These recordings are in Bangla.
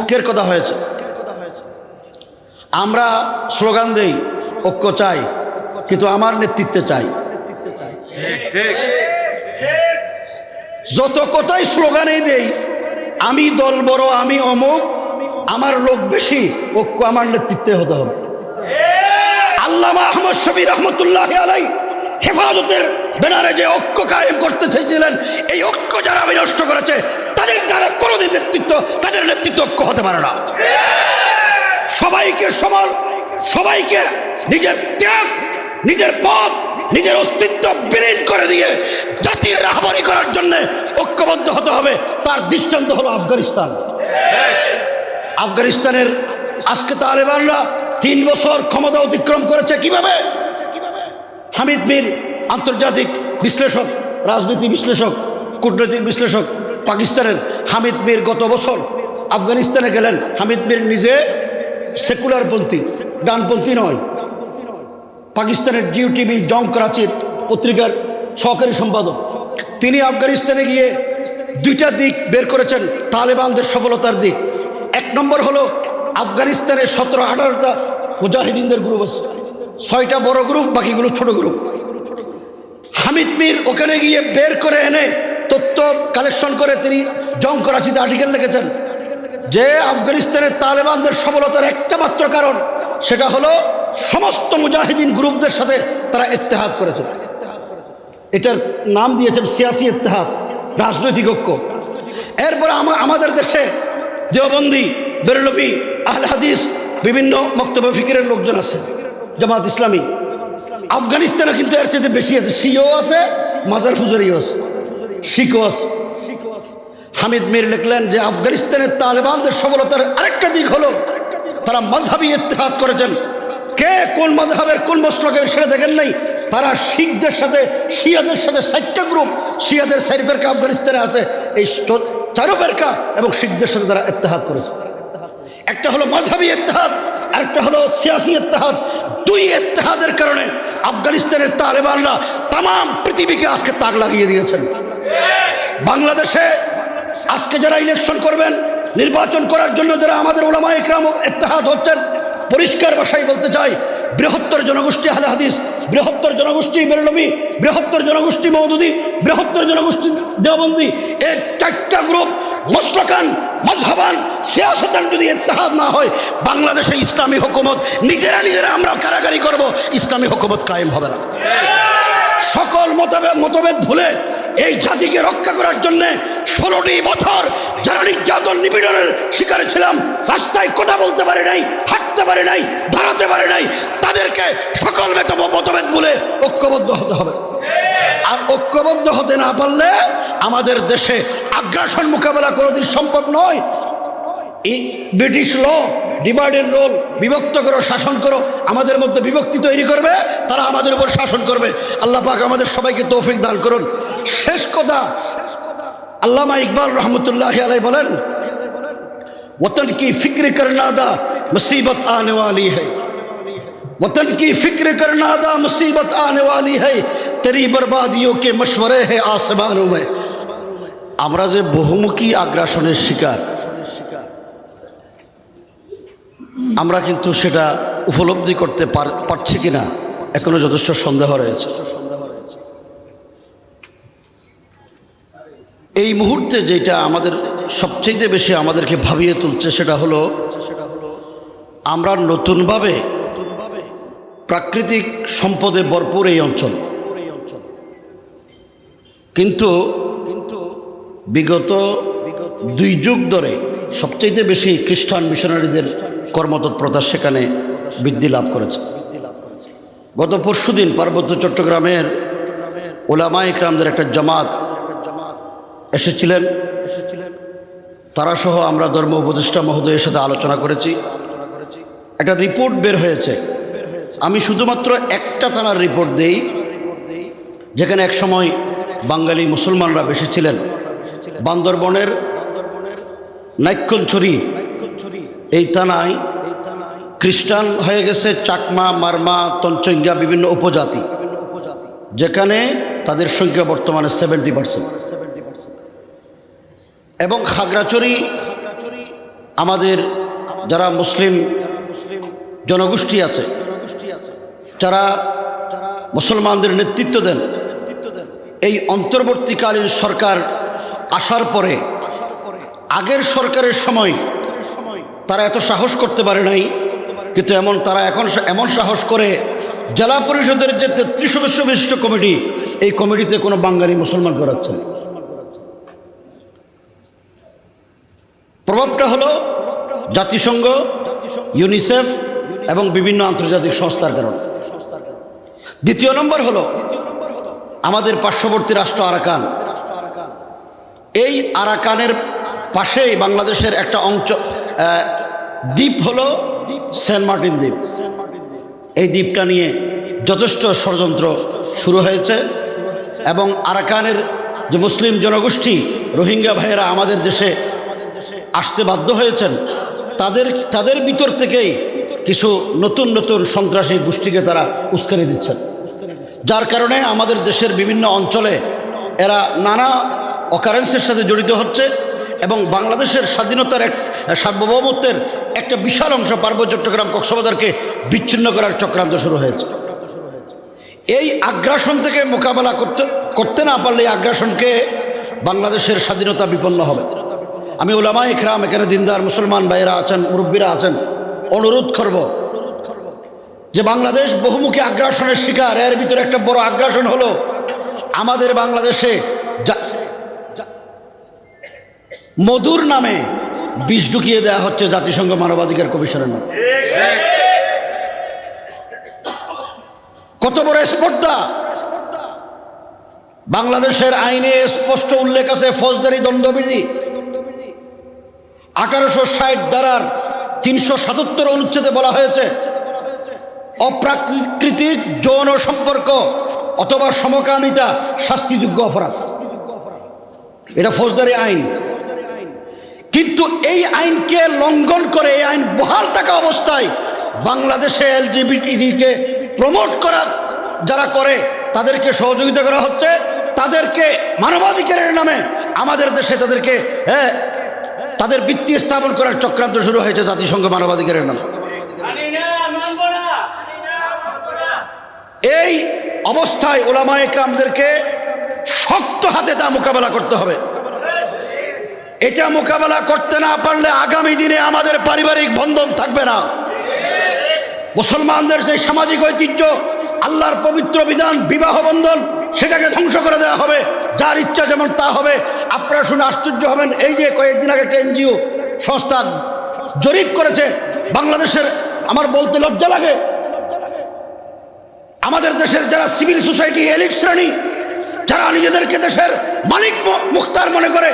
ঐক্যের কথা হয়েছে। আমরা স্লোগান দেই, ঐক্য চাই, কিন্তু আমার নেতৃত্বে চাই। যত কথাই স্লোগানেই দেই, আমি দল বড়, আমি অমুক, আমার লোক বেশি, ঐক্য আমার নেতৃত্বে হতে হবে। আল্লামা আহমদ শবি রহমতুল্লাহ আলাই হেফাজতের ব্যানারে যে ঐক্য কায়েম করতে চেয়েছিলেন, এই ঐক্য যারা বিনষ্ট করেছে তাদের দ্বারা কোনোদিন নেতৃত্ব, তাদের নেতৃত্ব হতে পারে না। সবাইকে সমান, সবাইকে নিজের ত্যাগ, নিজের পথ, নিজের অস্তিত্ব বিলীন করে দিয়ে জাতির রাহবারি করার জন্য ঐক্যবদ্ধ হতে হবে। তার দৃষ্টান্ত হলো আফগানিস্তান। আফগানিস্তানের আজকে তালেবানরা তিন বছর ক্ষমতা অতিক্রম করেছে কীভাবে? হামিদ মীর আন্তর্জাতিক বিশ্লেষক, রাজনীতি বিশ্লেষক, কূটনৈতিক বিশ্লেষক পাকিস্তানের হামিদ মির গত বছর আফগানিস্তানে গেলেন। হামিদ মির নিজে সেকুলারপন্থী, ডানপন্থী নয়। পাকিস্তানের জিও টিভি জং করাচির পত্রিকার সহকারী সম্পাদক। তিনি আফগানিস্তানে গিয়ে দুইটা দিক বের করেছেন, তালেবানদের সফলতার দিক। এক নম্বর হলো আফগানিস্তানের সতেরো, আঠারোটা মুজাহিদিনদের গ্রুপ আছে। ছয়টা বড় গ্রুপ বাকিগুলো ছোট গ্রুপ হামিদ মির ওখানে গিয়ে বের করে এনে তথ্য কালেকশন করে তিনি জং করাচিতে আর্টিকেল লিখেছেন। যে আফগানিস্তানের তালেবানদের সফলতার একটা মাত্র কারণ, সেটা হলো সমস্ত মুজাহিদিন গ্রুপদের সাথে তারা ইত্তেহাদ করেছে এটার নাম দিয়েছেন সিয়াসি ইত্তেহাদ, রাজনৈতিক ঐক্য। এরপরে আমা- আমাদের দেশে দেওবন্দি, বেরলভি, আহলে হাদিস, বিভিন্ন মক্তব্য ফিকিরের লোকজন আছে, জামাত ইসলামী। আফগানিস্তানে কিন্তু এর চেয়ে বেশি আছে সিও আছে, মাজার ফুজারিও আছে। আছে হামিদ মীর লিখলেন যে আফগানিস্তানের তালেবানদের সফলতার আরেকটা দিক হলো তারা মজহাবি ইত্তেহাদ করেছেন। কে কোন মজহাবের কোন মশলকে সেটা দেখেন নাই? তারা শিখদের সাথে, শিয়াদের সাথে চারটা গ্রুপ। শিয়াদের সাইফেরকা আফগানিস্তানে আছে, এই চারো ফেরকা এবং শিখদের সাথে তারা ইত্তেহাদ করেছে। একটা হলো মাঝহাবি ইত্তেহাদ আরেকটা হলো সিয়াসি এত্তাহাদ দুই এত্তাহাদের কারণে আফগানিস্তানের তালেবানরা তাম পৃথিবীকে আজকে তাক লাগিয়ে দিয়েছেন। বাংলাদেশে আজকে যারা ইলেকশন করবেন, নির্বাচন করার জন্য যারা আমাদের ওলামা ইকরাম এত্তাহাদ হচ্ছেন পরিষ্কার ভাষায় বলতে চাই বৃহত্তর জনগোষ্ঠী আহলে হাদিস বৃহত্তর জনগোষ্ঠী বেরলবি বৃহত্তর জনগোষ্ঠী মৌদুদি বৃহত্তর জনগোষ্ঠী দেওবন্দি এর চারটা গ্রুপ মসলকান মজহাবান সিয়াসতান যদি এর ইত্তেহাদ না হয় বাংলাদেশে ইসলামী হুকুমত নিজেরা নিজেরা আমরা কারাগারি করব ইসলামী হুকুমত কায়েম হবে না। সকল মতভেদ মতভেদ ভুলে এই জাতিকে রক্ষা করার জন্যে ষোলোটি বছর যারা নির্যাতন নিপীড়নের শিকারে ছিলাম, রাস্তায় কথা বলতে পারে নাই, হাঁটতে পারে নাই, দাঁড়াতে পারে নাই, তাদেরকে সকল মেতব মতভেদ বলে ঐক্যবদ্ধ হতে হবে। আর ঐক্যবদ্ধ হতে না পারলে আমাদের দেশে আগ্রাসন মোকাবেলা কোনোদিন সম্ভব নয়। British law divide and rule, বিভক্ত করো, শাসন করো, আমাদের মধ্যে বিভক্তি তৈরি করবে, তারা আমাদের উপর শাসন করবে। আল্লাহ পাক আমাদের সবাইকে তৌফিক দান করুন। শেষ কথা আল্লামা ইকবাল রহমতুল্লাহ আলাই বলেন وطن کی فکر کرنا دا مصیبت آنے والی ہے وطن کی فکر کرنا دا مصیبت آنے والی ہے تیری بربادیوں کے مشورے ہیں آسمانوں میں আমরা যে বহুমুখী আগ্রাসনের শিকার আমরা কিন্তু সেটা উপলব্ধি করতে পারছি কিনা এখনও যথেষ্ট সন্দেহ রয়েছে এই মুহূর্তে যেটা আমাদের সবচেয়ে বেশি আমাদেরকে ভাবিয়ে তুলছে সেটা হলো, আমরা নতুনভাবে প্রাকৃতিক সম্পদে ভরপুর এই অঞ্চল। কিন্তু কিন্তু বিগত দুই যুগ ধরে সবচেয়ে বেশি খ্রিস্টান মিশনারিদের কর্মতৎপরতা সেখানে বৃদ্ধি লাভ করেছে। গত পরশুদিন পার্বত্য চট্টগ্রামের ওলামা ইকরামদের একটা জামাত এসেছিলেন। এসেছিলেন তারা সহ আমরা ধর্ম উপদেষ্টা মহোদয়ের সাথে আলোচনা করেছি। একটা রিপোর্ট বের হয়েছে। আমি শুধুমাত্র একটা থানার রিপোর্ট দেই, যেখানে এক সময় বাঙালি মুসলমানরা বেশি ছিলেন বান্দরবনের নাইক্ষলছড়ি এই থানায় খ্রিস্টান হয়ে গেছে চাকমা, মারমা তঞ্চঙ্গা বিভিন্ন উপজাতি, যেখানে তাদের সংখ্যা বর্তমানে সেভেন্টি পার্সেন্ট এবং খাগড়াছড়ি আমাদের যারা মুসলিম জনগোষ্ঠী আছে, যারা মুসলমানদের নেতৃত্ব দেন, এই অন্তর্বর্তীকালীন সরকার আসার পরে, আগের সরকারের সময় তারা এত সাহস করতে পারে নাই, কিন্তু এমন তারা এখন এমন সাহস করে জেলা পরিষদের যে তেত্রিশ সদস্য বিশিষ্ট কমিটি, এই কমিটিতে কোনো বাঙালি মুসলমান করাচ্ছে না। প্রভাবটা হলো জাতিসংঘ, ইউনিসেফ এবং বিভিন্ন আন্তর্জাতিক সংস্থার কারণে। দ্বিতীয় নম্বর হলো আমাদের পার্শ্ববর্তী রাষ্ট্র আরাকান। এই আরাকানের পাশেই বাংলাদেশের একটা অঞ্চল দ্বীপ হলো সেন্ট মার্টিন দ্বীপ। এই দ্বীপটা নিয়ে যথেষ্ট ষড়যন্ত্র শুরু হয়েছে এবং আরাকানের যে মুসলিম জনগোষ্ঠী, রোহিঙ্গা ভাইয়েরা আমাদের দেশে আসতে বাধ্য হয়েছেন, তাদের তাদের ভিতর থেকেই কিছু নতুন নতুন সন্ত্রাসী গোষ্ঠীকে তারা উস্কানি দিচ্ছেন। যার কারণে আমাদের দেশের বিভিন্ন অঞ্চলে এরা নানা অকারেন্সের সাথে জড়িত হচ্ছে এবং বাংলাদেশের স্বাধীনতার এক, সার্বভৌমত্বের একটা বিশাল অংশ পার্বত্য চট্টগ্রাম কক্সবাজারকে বিচ্ছিন্ন করার চক্রান্ত শুরু হয়েছে। এই আগ্রাসন থেকে মোকাবেলা করতে করতে না পারলে আগ্রাসনকে বাংলাদেশের স্বাধীনতা বিপন্ন হবে। আমি ওলামা ইকরাম এখানে দিনদার মুসলমান ভাইয়েরা আছেন, মুরব্বীরা আছেন। অনুরোধ করব যে বাংলাদেশ বহুমুখী আগ্রাসনের শিকার, এর ভিতরে একটা বড় আগ্রাসন হলো আমাদের বাংলাদেশে মধুর নামে বিষ ঢুকিয়ে দেওয়া হচ্ছে জাতিসংঘ মানবাধিকার কমিশনের নামে। কত বড় স্পর্ধা! বাংলাদেশের আইনে স্পষ্ট উল্লেখ আছে, ফৌজদারি, দণ্ডবিধি। আঠারোশো ষাট দ্বারার তিনশো সাতাত্তর অনুচ্ছেদে বলা হয়েছে, অপ্রাকৃতিক যৌন সম্পর্ক অথবা সমকামিতা শাস্তিযোগ্য অপরাধ। এটা ফৌজদারি আইন। কিন্তু এই আইনকে লঙ্ঘন করে, এই আইন বহাল থাকা অবস্থায় বাংলাদেশে এলজিবিটিকে প্রমোট করা, যারা করে, তাদেরকে সহযোগিতা করা হচ্ছে, তাদেরকে মানবাধিকারের নামে আমাদের দেশে তাদেরকে হ্যাঁ তাদের বৃত্তি স্থাপন করার চক্রান্ত শুরু হয়েছে জাতিসংঘ মানবাধিকারের নামে। এই অবস্থায় ওলামা একরামদেরকে শক্ত হাতে তা মোকাবেলা করতে হবে। এটা মোকাবেলা করতে না পারলে আগামী দিনে আমাদের পারিবারিক বন্ধন থাকবে না। মুসলমানদের যে সামাজিক ঐতিহ্য, আল্লাহর পবিত্র বিধান, বিবাহ বন্ধন, সেটাকে ধ্বংস করে দেওয়া হবে। যার ইচ্ছা যেমন তা হবে। আপনারা শুনে আশ্চর্য হবেন, এই যে কয়েকদিন আগে একটা এনজিও সংস্থা জরিপ করেছে, বাংলাদেশের আমার বলতে লজ্জা লাগে। আমাদের দেশের যারা সিভিল সোসাইটি এলিট শ্রেণি, যারা নিজেদেরকে দেশের মালিক মুখতার মনে করে,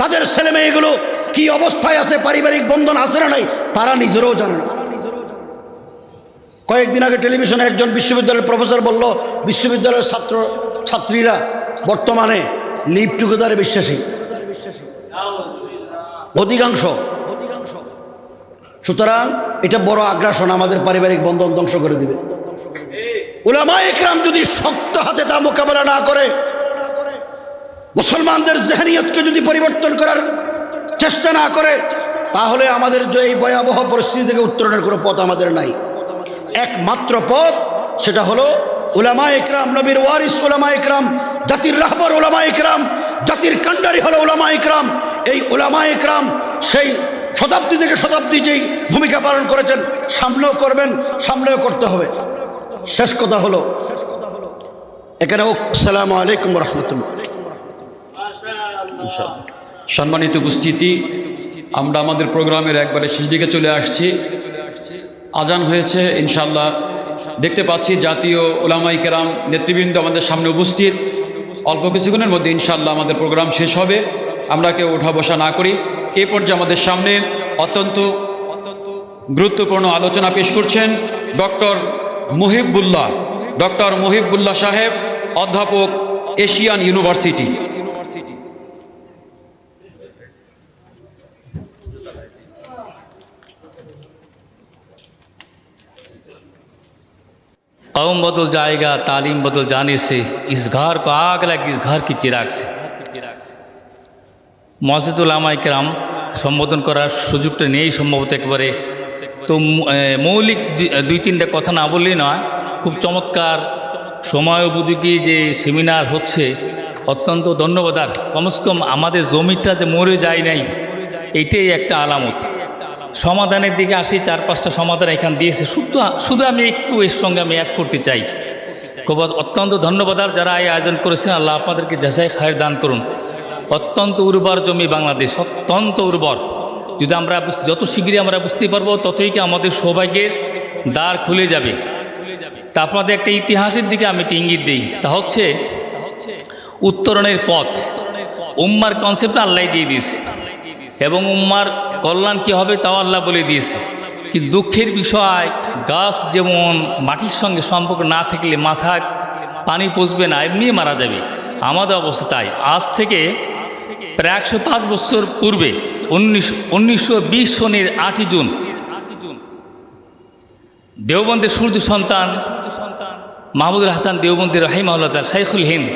তাদের ছেলে মেয়েগুলো কি অবস্থায় আছে, পারিবারিক বন্ধন আছে না নাই, তারা নিজেরাও জানে না। কয়েকদিন আগে টেলিভিশনে একজন বিশ্ববিদ্যালয়ের প্রফেসর বলল, বিশ্ববিদ্যালয়ের ছাত্র ছাত্রীরা বর্তমানে লিভ টুগেদারে বিশ্বাসী। অধিকাংশ। সুতরাং এটা বড় আগ্রাসন আমাদের পারিবারিক বন্ধন ধ্বংস করে দিবে। ওলামা একরাম যদি শক্ত হাতে তা মোকাবেলা না করে, মুসলমানদের জেহানিয়তকে যদি পরিবর্তন করার চেষ্টা না করে, তাহলে আমাদের যে এই ভয়াবহ পরিস্থিতি থেকে উত্তরণের কোনো পথ আমাদের নাই। একমাত্র পথ সেটা হলো ওলামা ইকরাম নবীর ওয়ারিস ওলামা ইকরাম জাতির রাহবর ওলামা ইকরাম জাতির কান্ডারি হলো ওলামা ইকরাম এই ওলামা ইকরাম সেই শতাব্দী থেকে শতাব্দী যেই ভূমিকা পালন করেছেন, সামনেও করবেন, সামনেও করতে হবে। শেষ কথা হলো, এখানে সালাম আলাইকুম রহমতুল্লাহ। সম্মানিত উপস্থিতি, আমরা আমাদের প্রোগ্রামের একবারে শেষ দিকে চলে আসছি। আজান হয়েছে ইনশাল্লাহ দেখতে পাচ্ছি জাতীয় ওলামাই কেরাম নেতৃবৃন্দ আমাদের সামনে উপস্থিত। অল্প কিছুক্ষণের মধ্যে ইনশাল্লাহ আমাদের প্রোগ্রাম শেষ হবে। আমরা কেউ ওঠা বসা না করি। এ পর্যায়ে আমাদের সামনে অত্যন্ত গুরুত্বপূর্ণ আলোচনা পেশ করছেন ডক্টর মুহিবুল্লাহ। ডক্টর মুহিবুল্লাহ সাহেব, অধ্যাপক এশিয়ান ইউনিভার্সিটি। कौम बदल जाएगा तालीम बदल जाने से इस घर को आग लगी इस घर की चिराग से मौसलामा कराम সম্বোধন করার সুযোগটা নেই সম্ভবত একবারে তো ম- এ, মৌলিক দুই- দুই তিনটা কথা না বললেই নয় খুব চমৎকার সময় উপযোগী যে সেমিনার হচ্ছে অত্যন্ত ধন্যবাদ আর কমসে কম আমাদের জমিটা যে মরে যায় নাই এইটাই একটা আলামত সমাধানের দিকে আসি, চার পাঁচটা সমাধান এখানে দিয়েছে। শুধু শুধু আমি একটু এর সঙ্গে আমি অ্যাড করতে চাই। খুব অত্যন্ত ধন্যবাদ আর যারা এই আয়োজন করেছেন, আল্লাহ আপনাদেরকে যাচাই খায়ের দান করুন। অত্যন্ত উর্বর জমি বাংলাদেশ, অত্যন্ত উর্বর। যদি আমরা যত শীঘ্রই আমরা বুঝতে পারব, ততই কি আমাদের সৌভাগ্যের দ্বার খুলে যাবে। তা আপনাদের একটা ইতিহাসের দিকে আমি ইঙ্গিত দিই। তা হচ্ছে, উত্তরণের পথ। উম্মার কনসেপ্ট আল্লাহ দিয়ে দিস এবং উম্মার কল্যাণ কী হবে তাও আল্লাহ বলে দিয়েছে। কিন্তু দুঃখের বিষয়, গাছ যেমন মাটির সঙ্গে সম্পর্ক না থাকলে মাথায় পানি পচবে না, এমনি মারা যাবে। আমাদের অবস্থা তাই। আজ থেকে প্রায় একশো পাঁচ বছর পূর্বে, উনিশ, উনিশশো সনের আটই জুন, দেওবন্দের সূর্য সন্তান মাহমুদুল হাসান দেওবন্দের রহিমাউল্লাহ তার শাইখুল হিন্দ,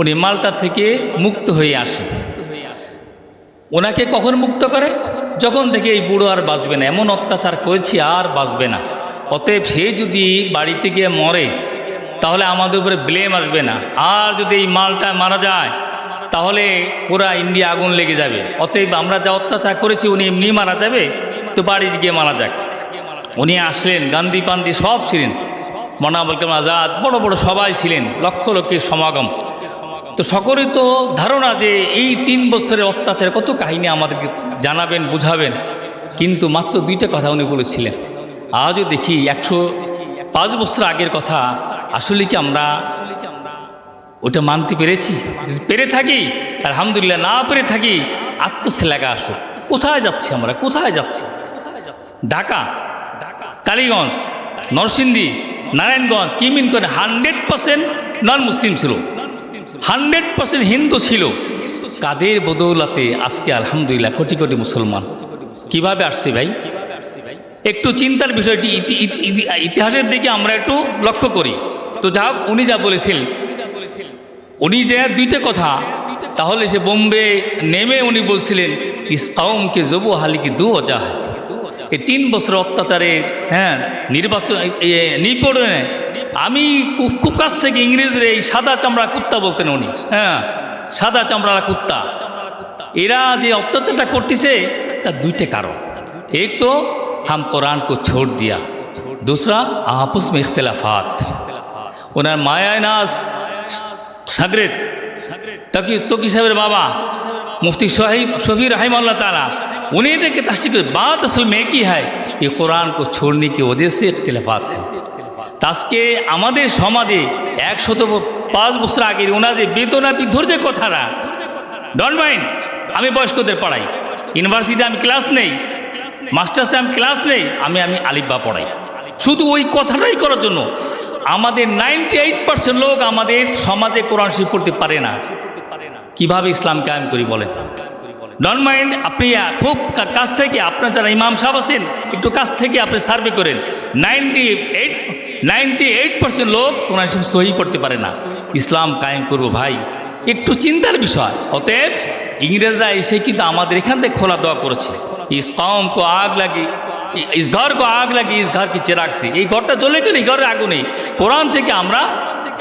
উনি মালটা থেকে মুক্ত হয়ে আসেন। ওনাকে কখন মুক্ত করে? যখন থেকে এই বুড়ো আর বাঁচবে না, এমন অত্যাচার করেছি আর বাঁচবে না। অতএব সে যদি বাড়িতে গিয়ে মরে, তাহলে আমাদের উপরে ব্লেম আসবে না। আর যদি এই মালটা মারা যায়, তাহলে পুরা ইন্ডিয়া আগুন লেগে যাবে। অতএব আমরা যা অত্যাচার করেছি, উনি এমনি মারা যাবে, তো বাড়ি গিয়ে মারা যাক। উনি আসলেন, গান্ধী পান্দি সব ছিলেন। মনাবুল কালাম আজাদ, বড় বড় সবাই ছিলেন, লক্ষ লক্ষের সমাগম। তো সকলেই তো ধারণা যে এই তিন বছরের অত্যাচার কত কাহিনী আমাদেরকে জানাবেন, বুঝাবেন। কিন্তু মাত্র দুইটা কথা উনি বলেছিলেন। আজও দেখি একশো পাঁচ বছর আগের কথা। আসলে কি আমরা ওটা মানতে পেরেছি? যদি পেরে থাকি, আলহামদুলিল্লাহ না পেরে থাকি আত্মশ্লাঘা আসো কোথায় যাচ্ছি আমরা? কোথায় যাচ্ছি? ঢাকা, কালীগঞ্জ, নরসিংদী, নারায়ণগঞ্জ, কি মিন করে হান্ড্রেড পার্সেন্ট নন মুসলিম ছিল। হান্ড্রেড পার্সেন্ট হিন্দু ছিল। কাদের বদৌলাতে আজকে আলহামদুলিল্লাহ কোটি কোটি মুসলমান। কীভাবে আসছে ভাই? একটু চিন্তার বিষয়টি ইতি- ইতি- ইতি- ইতিহাসের দিকে আমরা একটু লক্ষ্য করি। তো যা উনি যা বলেছিলেন, উনি যে দুইটা কথা, তাহলে সে বোম্বে নেমে উনি বলছিলেন ইসকাউমকে জবু হালিকে দু হয় এই তিন বছর অত্যাচারে হ্যাঁ নির্বাচন নিপড়ে আমি খুব খুব কাছ থেকে ইংরেজরা এই সাদা চামড়া কুত্তা বলতেন উনি হ্যাঁ সাদা চামড়া কুত্তা এরা যে অত্যাচারটা করতেছে তার দুইটা কারণ এক তো হাম কোরআন কো ছোড় দিয়া दूसरा आपस में इख्तलाफात ওনার মায়ানাস সাগরেদ তকি তকি সাহেবের বাবা মুফতি সোহিব शफी रहीम अल्लाह ताला उन्हें के तस्वीर बात असल में एक ही है ये कुरान को छोड़ने की वजह से इख्तलाफात है আজকে আমাদের সমাজে একশত পাঁচ বছর আগে ওনার যে বেদনা বিধর যে কথাটা? ডন মাইন্ড আমি বয়স্কদের পড়াই। ইউনিভার্সিটি আমি ক্লাস নেই মাস্টার্সে আমি ক্লাস নেই, আমি আমি আলিব্বা পড়াই। শুধু ওই কথাটাই করার জন্য, আমাদের নাইনটি এইট পার্সেন্ট লোক আমাদের সমাজে কোরআন শিব পড়তে পারে না। কীভাবে ইসলাম কায়েম করি বলেন ডন মাইন্ড আপনি খুব কাছ থেকে, আপনার যারা ইমাম সাহেব আছেন, একটু কাছ থেকে আপনি সার্ভে করেন। Ninety eight ninety eight percent লোক কোরআন শিব সহি পড়তে পারে না। ইসলাম কায়েম করব ভাই। একটু চিন্তার বিষয়। অতএব ইংরেজরা এসে কিন্তু আমাদের এখান থেকে খোলা দেওয়া করেছে। ইস কো আগ লাগি, ইস ঘর কো আগ লাগি, ইস ঘর কি চেরাগ সে। এই ঘরটা জ্বলে গেলে এই ঘরের আগুনে কোরআন থেকে আমরা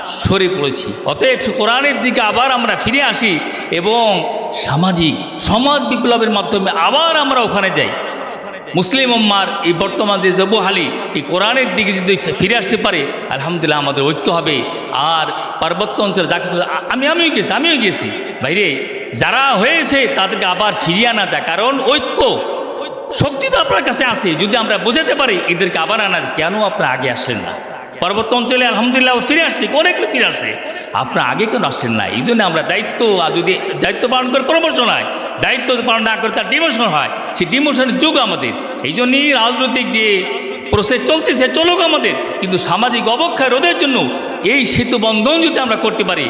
সরে পড়েছি। অতএব কোরআনের দিকে আবার আমরা ফিরে আসি এবং সামাজিক, সমাজ বিপ্লবের মাধ্যমে আবার আমরা ওখানে যাই। মুসলিম উম্মার এই বর্তমান যে জবহালি এই কোরআনের দিকে যদি ফিরে আসতে পারে, আলহামদুলিল্লাহ আমাদের ঐক্য হবে। আর পার্বত্য অঞ্চলে যা কিছু আমি, আমিও গেছি আমিও গেছি বাইরে যারা হয়েছে, তাদেরকে আবার ফিরিয়ে আনা যায়, কারণ ঐক্য শক্তি তো আপনার কাছে আছে। যদি আমরা বোঝাতে পারি, এদেরকে আবার আনা কেন আপনারা আগে আসেন না? পরবর্তী অঞ্চলে আলহামদুলিল্লাহ ফিরে আসছে, অনেক ফিরে আসে আপনার আগে কেন আসছেন না? এই জন্য আমরা দায়িত্ব, আর যদি দায়িত্ব পালন করে প্রমোশন হয় দায়িত্ব পালন না করে তার ডিমোশন হয়। সেই ডিমোশনের যুগ আমাদের। এই জন্যই রাজনৈতিক যে প্রসেস চলতেছে, চলুক আমাদের। কিন্তু সামাজিক অবক্ষয় রোধের জন্য এই সেতু বন্ধন যদি আমরা করতে পারি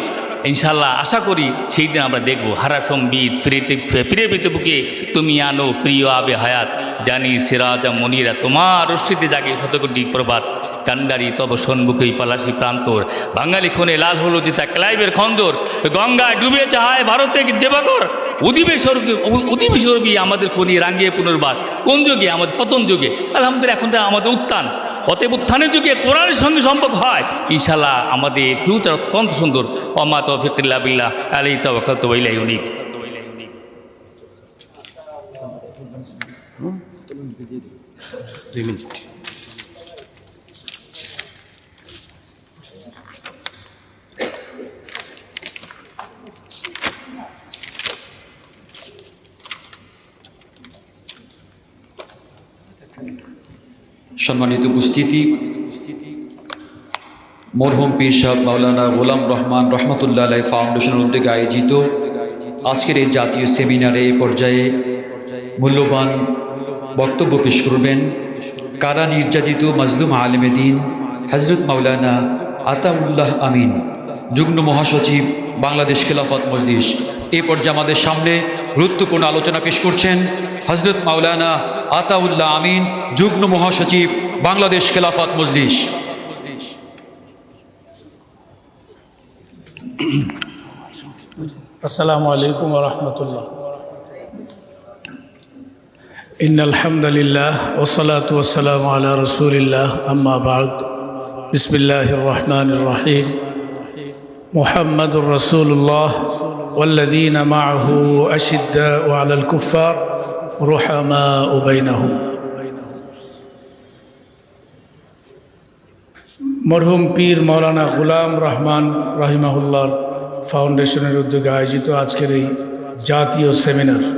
ইনশাল্লাহ আশা করি সেই দিন আমরা দেখব। হারা সম্বিত ফিরেতে, ফিরে পেতে বুকে তুমি আনো প্রিয় আবে হায়াত, জানি সিরাজা মনিরা, তোমার রশ্মিতে জাগে শতকোটি প্রভাত। কান্ডারি তব সন্মুখেই পলাশি প্রান্তর, বাঙালি খনে লাল হলো যেটা ক্লাইবের খন্দর। গঙ্গায় ডুবে চাহায় ভারতে দেবাকর, উদিবে স্বরূপী উদিবে স্বরূপী আমাদের খনি রাঙ্গিয়ে পুনর্বার। কোন যুগে? আমাদের পতন যুগে। আলহামদুলিল্লাহ, এখন তো আমাদের উত্থান। অতএব উত্থানের যুগে কোরআনের সঙ্গে সম্পর্ক হয়। ইনশাল্লাহ আমাদের ফিউচার অত্যন্ত সুন্দর। অমা তো বিল্লাহ আলি তবকাল তো ইলাই উনিক দুই মিনিট। সম্মানিত উপস্থিতি। মরহুম পীর সাহেব মাওলানা গোলাম রহমান রহমতুল্লাহ আলাই ফাউন্ডেশনের উদ্যোগে আয়োজিত আজকের এই জাতীয় সেমিনারে পর্যায়ে মূল্যবান বক্তব্য পেশ করবেন কারা নির্যাতিত মাজলুম আলমেদিন হজরত মাওলানা আতাউল্লাহ আমিন, যুগ্ম মহাসচিব বাংলাদেশ খেলাফত মজলিস। এ পর্যায়ে আমাদের সামনে গুরুত্বপূর্ণ আলোচনা পেশ করছেন হজরত মাওলানা আতাউল্লাহ আমিন, যুগ্ম মহাসচিব, বাংলাদেশ খেলাফত মজলিস। আসসালামু আলাইকুম রহমতুল্লাহ। ইন আলহামদুলিল্লাহ ওসলাত ওসালাম আল্লাহ রসুলিল্লাহ আম্মাবাদ বিসমিল্লাহ রহমান রাহিম। মোহাম্মদুর রসুল্লাহ الله الرحمن الرحيم محمد رسول الله والذين معه أشداء على الكفار رحماء بينهم মরহুম পীর মৌলানা গুলাম রহমান রাহিমাহুল্লার ফাউন্ডেশনের উদ্যোগে আয়োজিত আজকের এই জাতীয় সেমিনার